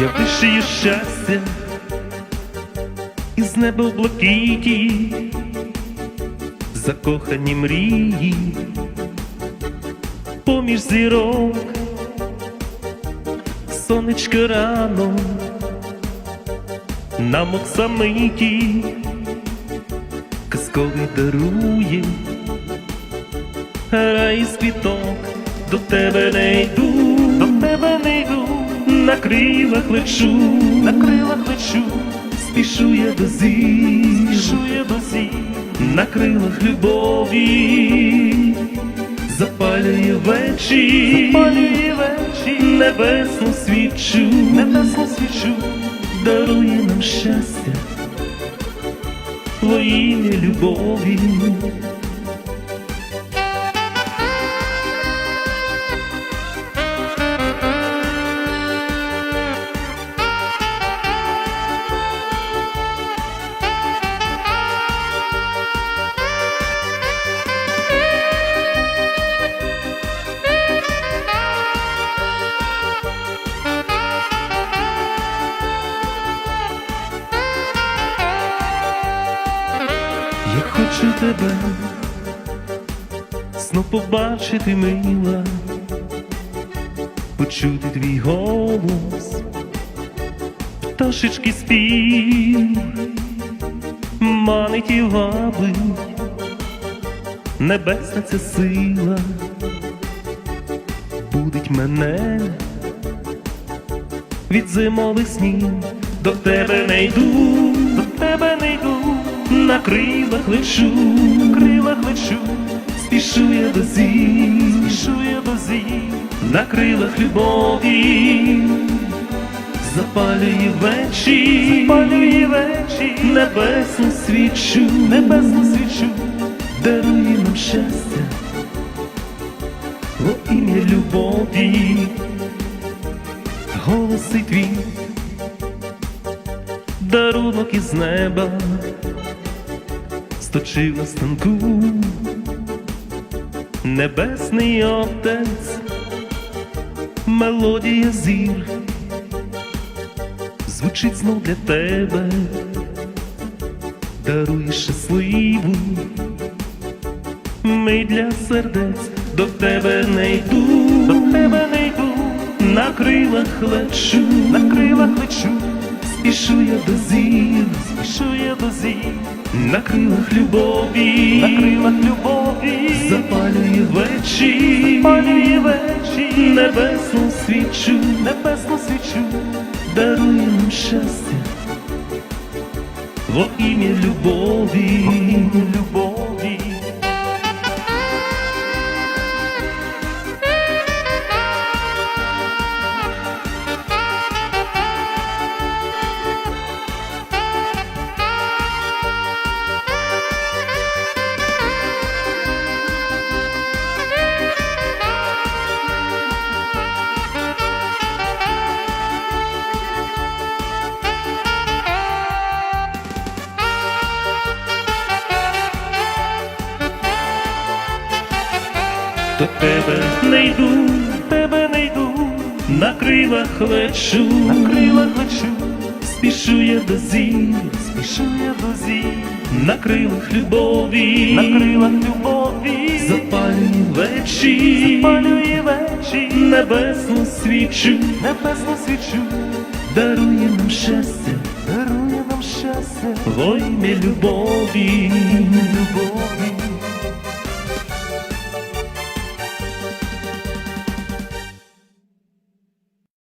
Я вишию щастя із неба в блакиті, закохані мрії, поміж зірок, сонечко рано, нам оксамиті, казковий дарує, рай з квіток, до тебе не йду, на крилах лечу, на крилах лечу, спішу я до зір, спішу я до зір, на крилах любові, запалює вечір, запалює вечір, небесну свічу, небесну свічу, дарує нам щастя, во любові. Я тебе. Знов побачити, мила, почути твій голос, пташечки спів, манить і вабить, небесна ця сила, будить мене. Від зимових снів, до тебе не йду, на крилах лечу, крилах лечу, спішу я до зір, спішу я до зір, на крилах любові, запалює вечір, запалює вечір, небесну свічу, небесну свічу, дарує нам щастя, во ім'я любові. Голоси твій, дарунок із неба, сточив на станку, небесний отець, мелодія зір, звучить знов для тебе, дарує щасливу, ми для сердець. До тебе не йду, до тебе не йду. На крилах лечу, на крилах лечу, спішу я до зір, спішу я до зір, на крилах любові, на крилах любові, запалює вечір, запалює вечір, небесну свічу, небесну свічу, дарує нам щастя, во ім'я любові, во ім'я любові. До тебе не йду, тебе не йду, на крилах лечу, на крилах лечу, спішу я до зір, спішу я до зір, на крилах любові, на крилах любові, запалює вечір, запалює вечір, небесну свічу, небесну свічу, дарує нам щастя, дарує нам щастя, во ім'я любові, любові.